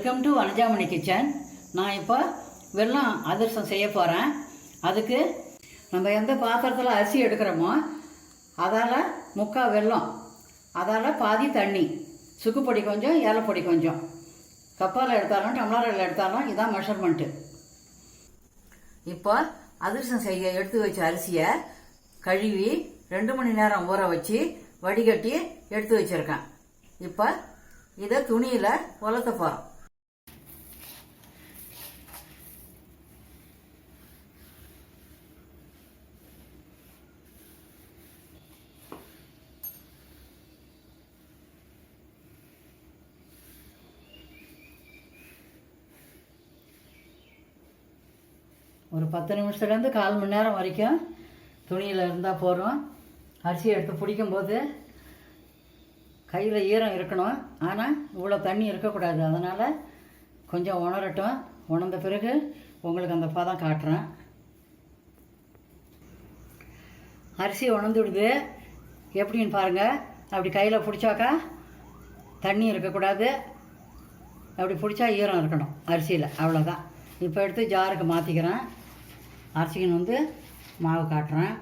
Welcome to Vanajamani kitchen நான் இப்போ வெல்லம் அதிர்சம் செய்ய போகிறேன் அதுக்கு நம்ம எந்த பாத்திரத்தில் அரிசி எடுக்கிறோமோ அதால் முக்கால் வெல்லம் அதால் பாதி தண்ணி சுக்குப்பொடி கொஞ்சம் ஏலப்பொடி கொஞ்சம். கப்பால் எடுத்தாலும் டம்ளாரில் எடுத்தாலும் இதான் மெஷர்மெண்ட்டு இப்போ அதிர்சம் செய்ய எடுத்து வச்ச அரிசியை கழுவி ரெண்டு மணி நேரம் ஊற வச்சு வடிகட்டி எடுத்து வச்சிருக்கேன். இப்போ இதை துணியில் உலர்த்த போகிறோம் ஒரு பத்து நிமிஷத்துலேருந்து கால் மணி நேரம் வரைக்கும் துணியில் இருந்தால் போகிறோம் அரிசியை எடுத்து பிடிக்கும்போது கையில் ஈரம் இருக்கணும். ஆனால் இவ்வளோ தண்ணி இருக்கக்கூடாது. அதனால் கொஞ்சம் உணரட்டும். உணர்ந்த பிறகு உங்களுக்கு அந்த பதம் காட்டுறேன். அரிசி உணர்ந்துடுது எப்படின்னு பாருங்கள் அப்படி கையில் பிடிச்சாக்கா தண்ணி இருக்கக்கூடாது. அப்படி பிடிச்சா ஈரம் இருக்கணும் அரிசியில். அவ்வளோதான் இப்போ எடுத்து ஜாருக்கு மாற்றிக்கிறேன் அரிசிக்கணும் வந்து மாவு காட்டுறேன்.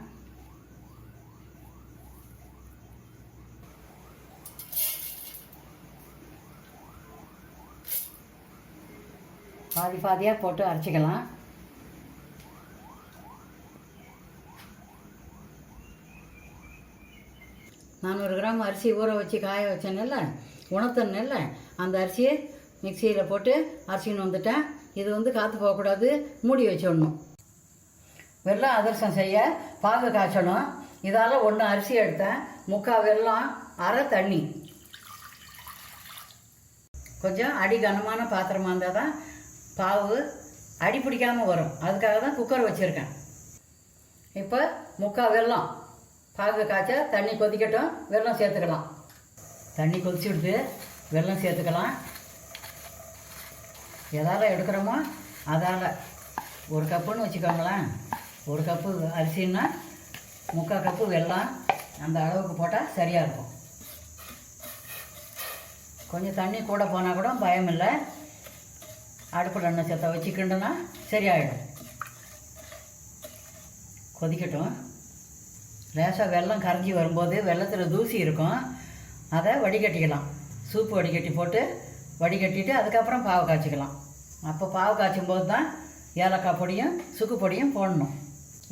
பாதி பாதியாக போட்டு அரைச்சிக்கலாம். நானூறு கிராம் அரிசி ஊற வச்சு காய வச்சேன்ல உணர்த்தனேல்ல அந்த அரிசியை மிக்சியில் போட்டு அரிசின்னு வந்துட்டேன். இது வந்து காற்று போகக்கூடாது மூடி வச்சிடணும். வெள்ளம் அதிரசம் செய்ய பாகு காய்ச்சணும். இதால் ஒன்று அரிசி எடுத்தேன். முக்கால் வெல்லம் அரை தண்ணி. கொஞ்சம் அடி கனமான பாத்திரமாக இருந்தால் தான் பாவு அடி பிடிக்காமல் வரும். அதுக்காக தான் குக்கர் வச்சுருக்கேன். இப்போ முக்கால் வெல்லம் பாகு காய்ச்ச தண்ணி கொதிக்கட்டும். வெல்லம் சேர்த்துக்கலாம். தண்ணி கொதிச்சுடுது வெல்லம் சேர்த்துக்கலாம். எதால் எடுக்கிறோமோ அதால். ஒரு கப்புன்னு வச்சுக்கோங்களேன். ஒரு கப்பு அரிசின்னா முக்கால் கப்பு வெல்லம் அந்த அளவுக்கு போட்டால் சரியாக இருக்கும். கொஞ்சம் தண்ணி கூட போனால் கூட பயம் இல்லை அடுப்பில் எண்ணெய் சேர்த்த வச்சுக்கிண்டுனா சரியாயிடும். கொதிக்கட்டும். லேசாக வெல்லம் கரைஞ்சி வரும்போது வெள்ளத்தில் தூசி இருக்கும். அதை வடிகட்டிக்கலாம். சூப்பு வடிகட்டி போட்டு வடிகட்டிட்டு அதுக்கப்புறம் பாவு காய்ச்சிக்கலாம். அப்போ பாவு காய்ச்சும் போது தான் ஏலக்காய் பொடியும் சுக்கு பொடியும் போடணும்.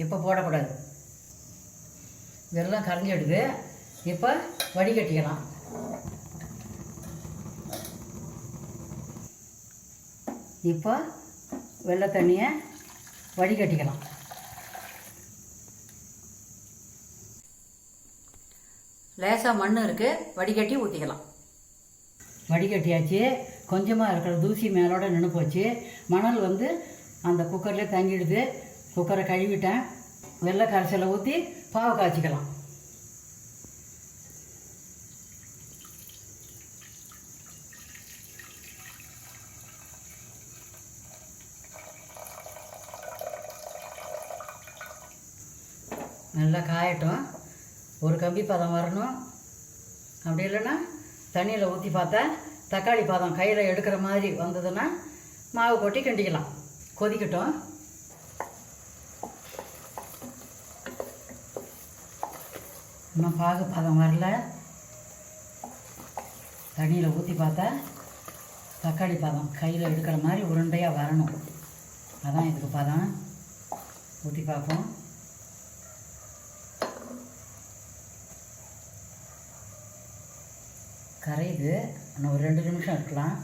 இப்போ போடக்கூடாது. வெல்லம் கரைஞ்சிடுது இப்போ வடிகட்டிக்கலாம். இப்போ வெள்ளை தண்ணியை வடிகட்டிக்கலாம். லேசாக மண் இருக்குது வடிகட்டி ஊற்றிக்கலாம் வடிகட்டியாச்சு கொஞ்சமாக இருக்கிற தூசி மேலோட நின்று போச்சு. மணல் வந்து அந்த குக்கர்லேயே தங்கிடுது. குக்கரை கழுவிட்டேன். வெள்ளை கரைசலை ஊற்றி பாவை காய்ச்சிக்கலாம். நல்லா காயட்டும். ஒரு கம்பி பதம் வரணும். அப்படி இல்லைன்னா தண்ணியில் ஊற்றி பார்த்தா தக்காளி பதம் கையில் எடுக்கிற மாதிரி வந்ததுன்னா மாவு கொட்டி கிண்டிக்கலாம். கொதிக்கட்டும். இன்னும் பாகு பதம் வரல. தண்ணியில் ஊற்றி பார்த்தா தக்காளி பதம் கையில் எடுக்கிற மாதிரி உருண்டையாக வரணும். அதான் இதுக்கு பதம். ஊற்றி பார்ப்போம். கரையுது. இன்னும் ஒரு ரெண்டு நிமிஷம் இருக்கலாம்.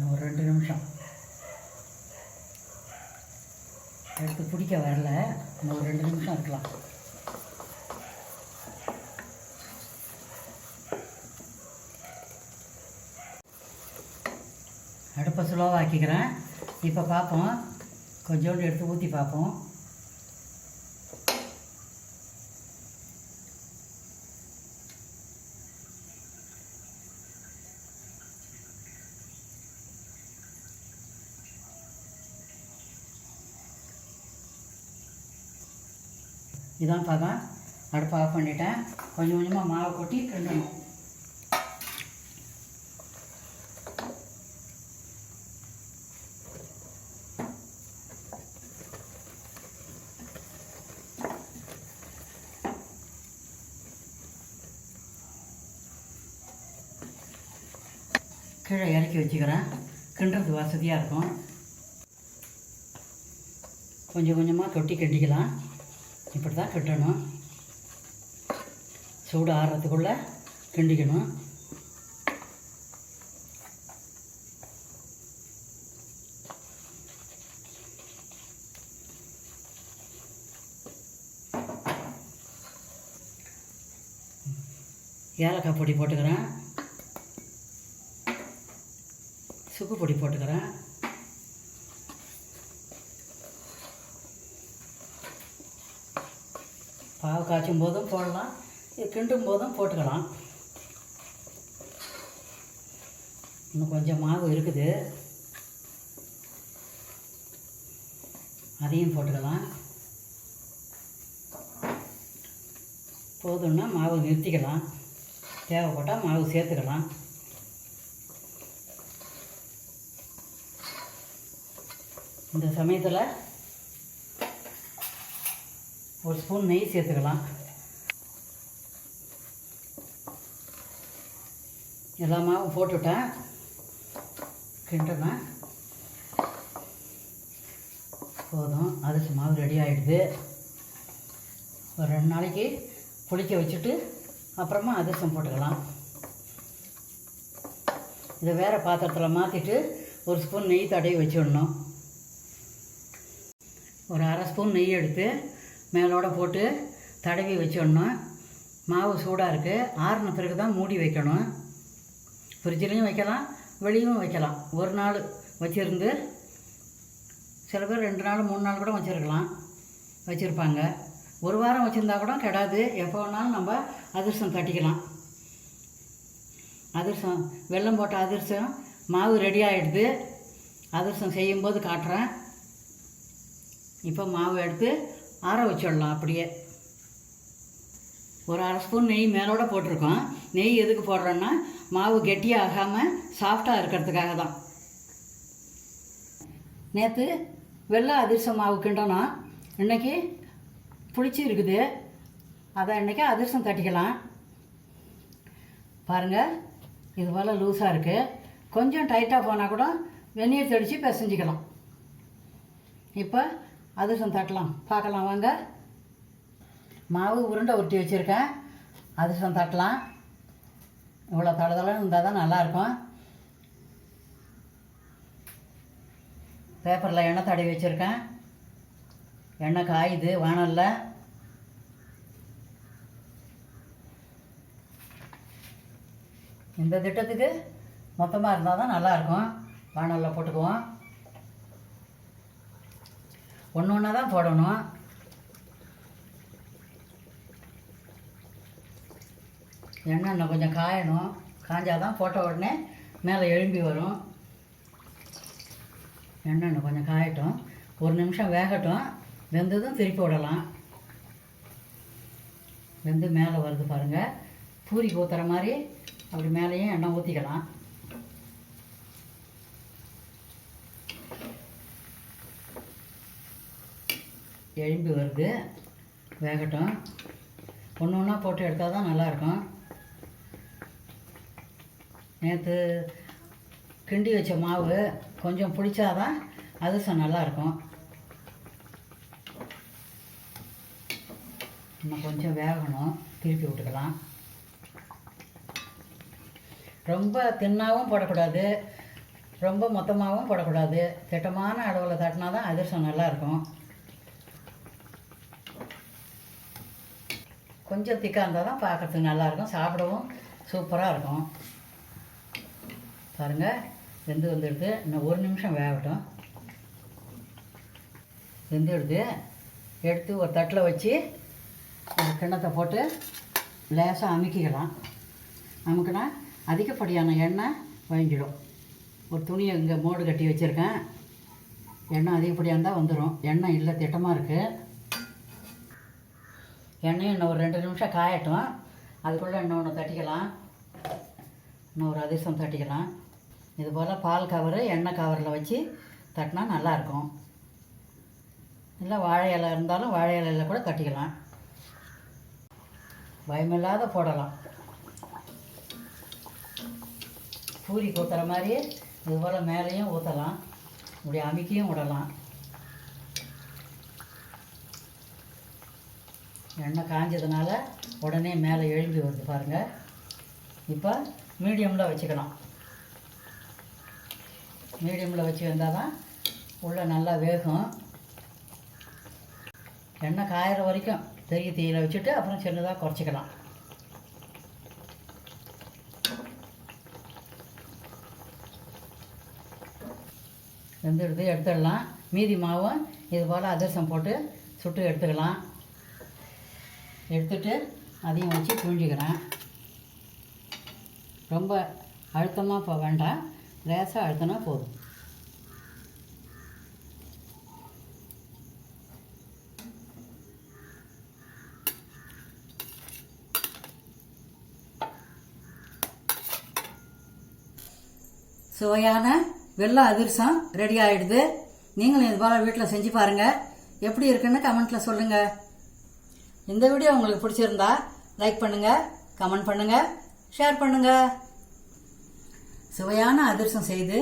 இன்னும் ஒரு ரெண்டு நிமிஷம். எடுத்து பிடிக்க வரல. இன்னும் ஒரு ரெண்டு நிமிஷம் இருக்கலாம். அடுப்பை ஸ்லோவாக ஆக்கிக்கிறேன். இப்போ பார்ப்போம். கொஞ்சோண்டு எடுத்து ஊற்றி பார்ப்போம். இதான் பதம் அடுப்பு ஆஃப் பண்ணிட்டேன். கொஞ்சம் கொஞ்சமாக மாவை கொட்டி கிண்டணும். கீழே இறக்கி வச்சுக்கிறேன். கிண்டுறது வசதியாக இருக்கும். கொஞ்சம் கொஞ்சமாக தொட்டி கிண்டிக்கலாம். இப்படி தான் கட்டணும். சூடு ஆறுறதுக்குள்ளே கிண்டிக்கணும். ஏலக்காய் பொடி போட்டுக்கிறேன். சுக்கு பொடி போட்டுக்கிறேன் பாவு காய்ச்சும் போதும் போடலாம் கிண்டும் போதும் போட்டுக்கலாம். இன்னும் கொஞ்சம் மாவு இருக்குது. அதையும் போட்டுக்கலாம். போதும்னா மாவு நிறுத்திக்கலாம். தேவைப்பட்டால் மாவு சேர்த்துக்கலாம். இந்த சமயத்தில் ஒரு ஸ்பூன் நெய் சேர்த்துக்கலாம். எல்லா மாவும் போட்டுவிட்டேன் கிண்டுவேன் போதும். அரிசி மாவு ரெடி ஆகிடுது ஒரு ரெண்டு நாளைக்கு புளிக்க வச்சுட்டு அப்புறமா அதிரசம் போட்டுக்கலாம். இதை வேறு பாத்திரத்தில் மாற்றிட்டு ஒரு ஸ்பூன் நெய் தடவி வச்சிடணும். ஒரு அரை ஸ்பூன் நெய் எடுத்து மேலோட போட்டு தடவி வச்சிடணும். மாவு சூடாக இருக்குது ஆறின பிறகு தான் மூடி வைக்கணும். ஃப்ரிட்ஜ்லேயும் வைக்கலாம் வெளியும் வைக்கலாம். ஒரு நாள் வச்சுருந்து சில பேர் ரெண்டு நாள் மூணு நாள் கூட வச்சுருக்கலாம். வச்சுருப்பாங்க. ஒரு வாரம் வச்சுருந்தா கூட கெடாது. எப்போ வேணாலும் நம்ம அதிர்சம் தட்டிக்கலாம். அதிர்சம் வெல்லம் போட்ட அதிர்சம் மாவு ரெடி ஆகிடுது அதிர்சம் செய்யும்போது காட்டுறேன். இப்போ மாவு எடுத்து ஆற வச்சிடலாம் அப்படியே. ஒரு அரை ஸ்பூன் நெய் மேலோட போட்டிருக்கோம். நெய் எதுக்கு போடுறோன்னா மாவு கெட்டியாக ஆகாமல் சாஃப்டாக இருக்கிறதுக்காக தான். நேற்று வெள்ளை அதிர்சம் மாவு கிண்டணும் இன்னைக்கு புளிச்சு இருக்குது. அதை இன்றைக்கி அதிர்சம் தட்டிக்கலாம். பாருங்கள் இது போல் லூஸாக இருக்குது கொஞ்சம் டைட்டாக போனால் கூட வெந்நீர் தெளித்து பிசைஞ்சிக்கலாம். இப்போ அதிரசம் தட்டலாம். பார்க்கலாம் வாங்க. மாவு உருண்டை உருட்டி வச்சுருக்கேன். அதிரசம் தட்டலாம். இவ்வளோ தடதளன்னு இருந்தால் தான் நல்லாயிருக்கும் பேப்பரில் எண்ணெய் தடவி வச்சுருக்கேன். எண்ணெய் காயுது வானல்ல. இந்த திட்டத்துக்கு மொத்தமாக இருந்தால் தான் நல்லாயிருக்கும் வானலில் போட்டுக்குவோம். ஒன்று ஒன்றா தான் போடணும். எண்ணெய் இன்னும் கொஞ்சம் காயணும். காஞ்சாதான் போட்ட உடனே மேலே எழும்பி வரும். எண்ணெய் இன்னும் கொஞ்சம் காயட்டும். ஒரு நிமிஷம் வேகட்டும். வெந்ததும் திருப்பி விடலாம். வெந்து மேலே வருது பாருங்கள் பூரி ஊற்றுற மாதிரி அப்படி மேலேயும் எண்ணெய் ஊற்றிக்கலாம் எழும்பி வருது. வேகட்டும். ஒன்று ஒன்றா போட்டு எடுத்தால் தான் நல்லாயிருக்கும். நேற்று கிண்டி வச்ச மாவு கொஞ்சம் பிடிச்சாதான் அதிரசம் நல்லாயிருக்கும். இன்னும் கொஞ்சம் வேகணும். திருப்பி விட்டுக்கலாம். ரொம்ப தின்னாவும் போடக்கூடாது. ரொம்ப மொத்தமாகவும் போடக்கூடாது. திட்டமான அளவில் தட்டினா தான் அதிரசம் நல்லாயிருக்கும். கொஞ்சம் திக்காக இருந்தால் தான் பார்க்குறதுக்கு நல்லாயிருக்கும். சாப்பிடவும் சூப்பராக இருக்கும். பாருங்கள் வெந்து வந்துடுது. இன்னும் ஒரு நிமிஷம் வேகட்டும். வெந்துடுது எடுத்து ஒரு தட்டில் வச்சு ஒரு கிண்ணத்தை போட்டு லேசாக அமுக்கிக்கலாம். அமுக்கினா அதிகப்படியான எண்ணெய் வழிஞ்சிடும் ஒரு துணியை இங்கே மோடு கட்டி வச்சுருக்கேன். எண்ணெய் அதிகப்படியாக இருந்தால் வந்துடும் எண்ணெய் இல்லை திட்டமாக இருக்குது எண்ணெயும் இன்னும் ஒரு ரெண்டு நிமிஷம் காயட்டும். அதுக்குள்ளே இன்னொன்று தட்டிக்கலாம். இன்னும் ஒரு அதிர்சம் தட்டிக்கலாம். இது போல் பால் கவரு எண்ணெய் கவரில் வச்சு தட்டினா நல்லாயிருக்கும் இல்லை வாழை இலை இருந்தாலும் வாழை இலையில் கூட தட்டிக்கலாம். பயமில்லாத போடலாம். பூரி ஊற்றுற மாதிரி இது போல் மேலேயும் ஊற்றலாம் இப்படி அமுக்கியும் விடலாம். எண்ணெய் காஞ்சதுனால உடனே மேலே எழும்பி வருது பாருங்கள் இப்போ மீடியமில் வச்சுக்கலாம். மீடியமில் வச்சு வந்தால் தான் உள்ளே நல்லா வேகும். எண்ணெய் காயிற வரைக்கும் பெரிய தீயில் வச்சுட்டு அப்புறம் சின்னதாக குறைச்சிக்கலாம். வெந்துடுது எடுத்துடலாம். மீதி மாவும் இது போல் அதிரசம் போட்டு சுட்டு எடுத்துக்கலாம். எடுத்துட்டு அதையும் வச்சு புழிஞ்சிக்கிறேன். ரொம்ப அழுத்தமாக போக வேண்டாம். லேசாக அழுத்தினா போதும். சுவையான வெள்ளை அதிர்சம் ரெடி ஆகிடுது நீங்களும் இது போல் வீட்டில் செஞ்சு பாருங்கள் எப்படி இருக்குன்னு கமெண்ட்டில் சொல்லுங்கள் இந்த வீடியோ உங்களுக்கு பிடிச்சிருந்தா லைக் பண்ணுங்கள் கமெண்ட் பண்ணுங்கள் ஷேர் பண்ணுங்கள் சுவையான அதிரசம் செய்து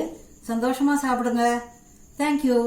சந்தோஷமாக சாப்பிடுங்க. தேங்க்யூ